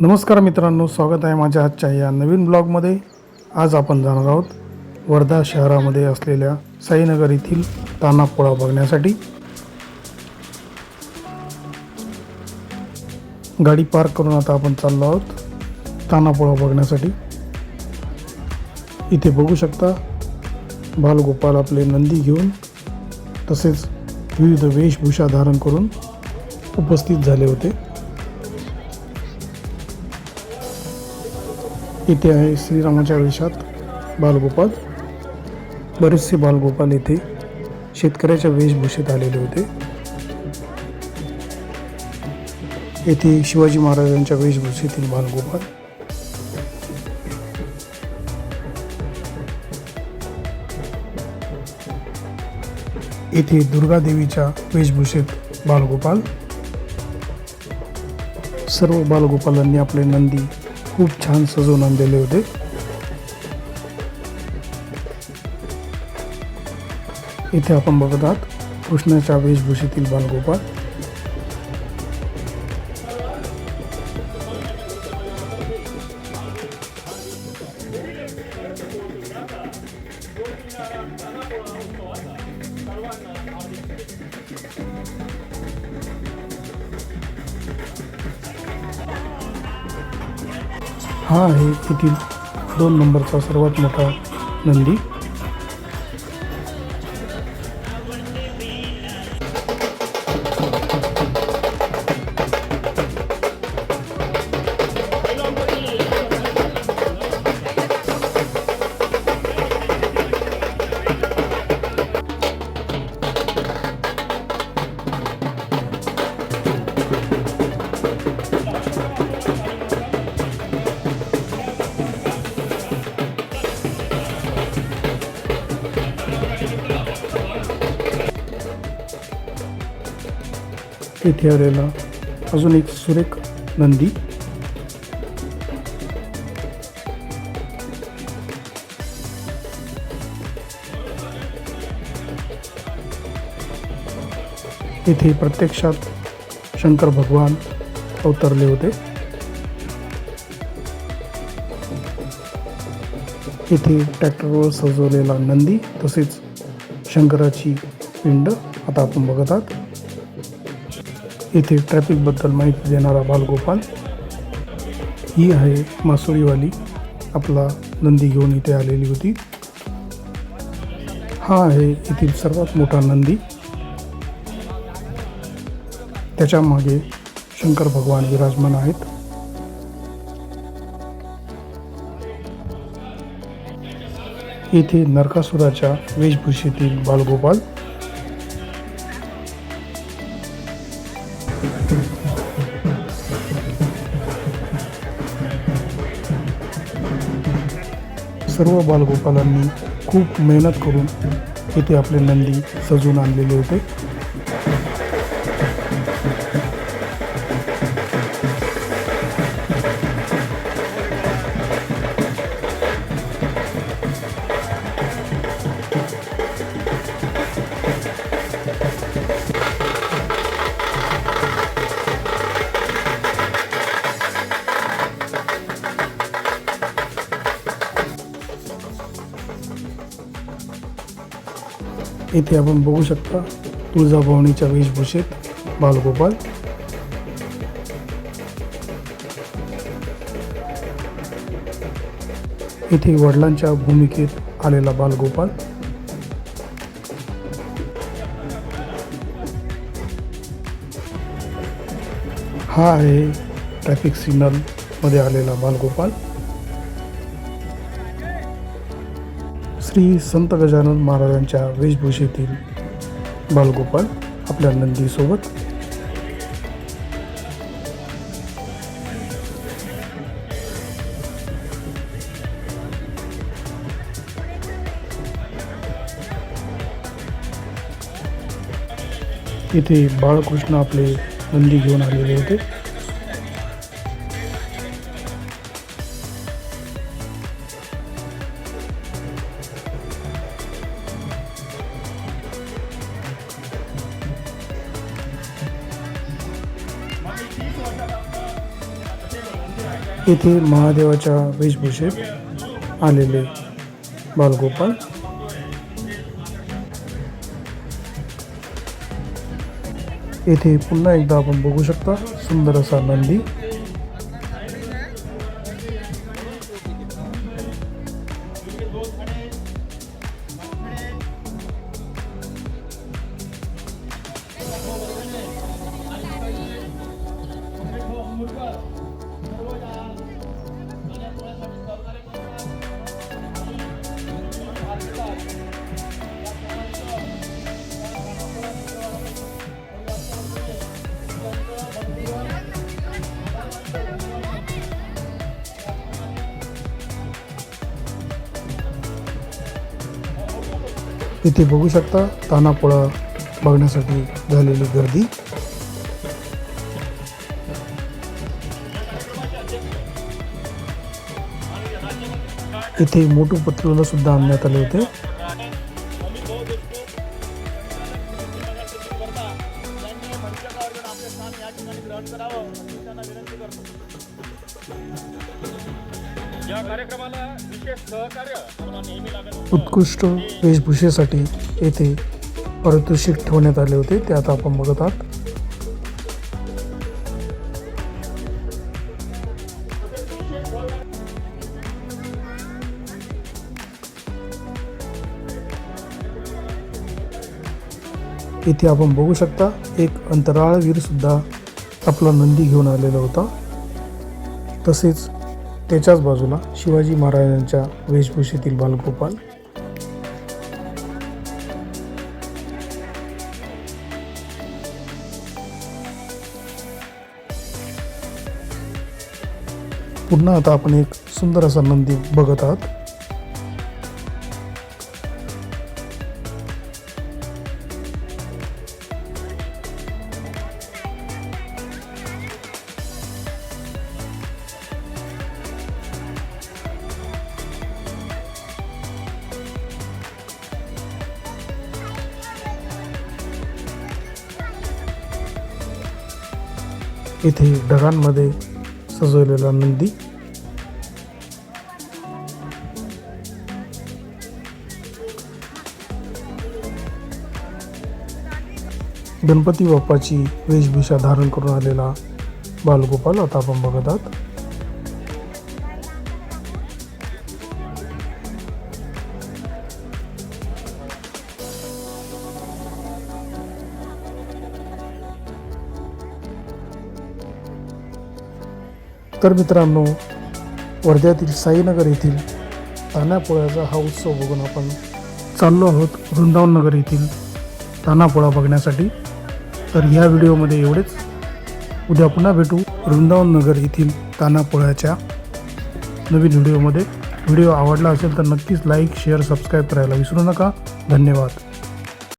नमस्कार मित्रांनो स्वागत आहे माझ्या आजच्या या नवीन ब्लॉगमध्ये. आज आपण जाणार आहोत वर्धा शहरामध्ये असलेल्या साईनगर येथील तानापोळा बघण्यासाठी. गाडी पार्क करून आता आपण चाललो आहोत तानापोळा बघण्यासाठी. इथे बघू शकता बालगोपाल आपले नंदी घेऊन तसेच विविध वेशभूषा धारण करून उपस्थित झाले होते. इथे आहे श्रीरामाच्या वेशात बालगोपाल. बरेचसे बालगोपाल इथे शेतकऱ्याच्या वेशभूषेत आलेले होते. येथे शिवाजी महाराजांच्या वेशभूषेतील बालगोपाल. येथे दुर्गादेवीच्या वेशभूषेत बालगोपाल. सर्व बालगोपालांनी आपले नंदी खूप छान सजवून आणलेले होते. इथे आपण बघत आहात कृष्णाच्या वेशभूषेतील बालगोपाळ. हा आहे येथील दोन नंबरचा सर्वात मोठा नंदी. येथे आलेला. अजून एक सुरेख नंदी. इथे प्रत्यक्षात शंकर भगवान अवतरले होते. इथे ट्रॅक्टरवर सजवलेला नंदी तसेच शंकराची पिंड आता आपण बघत आहात. येथे ट्रॅफिकबद्दल माहिती देणारा बालगोपाल. ही आहे मासोळीवाली. आपला नंदी घेऊन इथे आलेली होती. हा आहे येथील सर्वात मोठा नंदी. त्याच्यामागे शंकर भगवान विराजमान आहेत. येथे नरकासुराच्या वेशभूषेतील बालगोपाल. सर्व बालगोपालांनी खूप मेहनत करून इथे आपले नंदी सजवून आणलेले होते. इथे आपण बघू शकता तुळजाभवानीच्या वेशभूषेत बालगोपाल. इथे वडिलांच्या भूमिकेत आलेला बालगोपाल. हा आहे ट्रॅफिक सिग्नलमध्ये आलेला बालगोपाल. श्री संत गजानन महाराजांच्या वेशभूषेतील बालगोपाल आपल्या नंदीसोबत. इथे बाळकृष्ण आपले नंदी घेऊन आलेले होते. येथे महादेवाच्या वेशभूषेत आलेले बालगोपाल. येथे पुन्हा एकदा आपण बघू शकता सुंदर असा नंदी. इथे बघू शकता तानापोळा बघण्यासाठी झालेली गर्दी. इथे मोठू पत्रूला सुद्धा आणण्यात आले होते. उत्कृष्ट वेशभूषेसाठी येथे पारितोषिक ठेवण्यात आले होते. ते आता आपण बघत आहात. इथे आपण बघू शकता एक अंतराळवीर सुद्धा आपला नंदी घेऊन आलेला होता. तसेच त्याच्याच बाजूला शिवाजी महाराजांच्या वेशभूषेतील बालगोपाल. पुन्हा आता आपण एक सुंदर असा नंदी बघत आहात. इथे ढगांमध्ये सजवलेला नंदी. गणपती बाप्पाची वेशभूषा धारण करून आलेला बालगोपाल आता आपण बघत आहात. तर मित्रांनो वर्ध्यातील साईनगर येथील तानापोळ्याचा हा उत्सव बघून आपण चाललो आहोत वृंदावन नगर येथील तानापोळा बघण्यासाठी. तर ह्या व्हिडिओमध्ये एवढेच. उद्या पुन्हा भेटू वृंदावन नगर येथील तानापोळ्याच्या नवीन व्हिडिओमध्ये. व्हिडिओ आवडला असेल तर नक्कीच लाईक शेअर सबस्क्राईब करायला विसरू नका. धन्यवाद.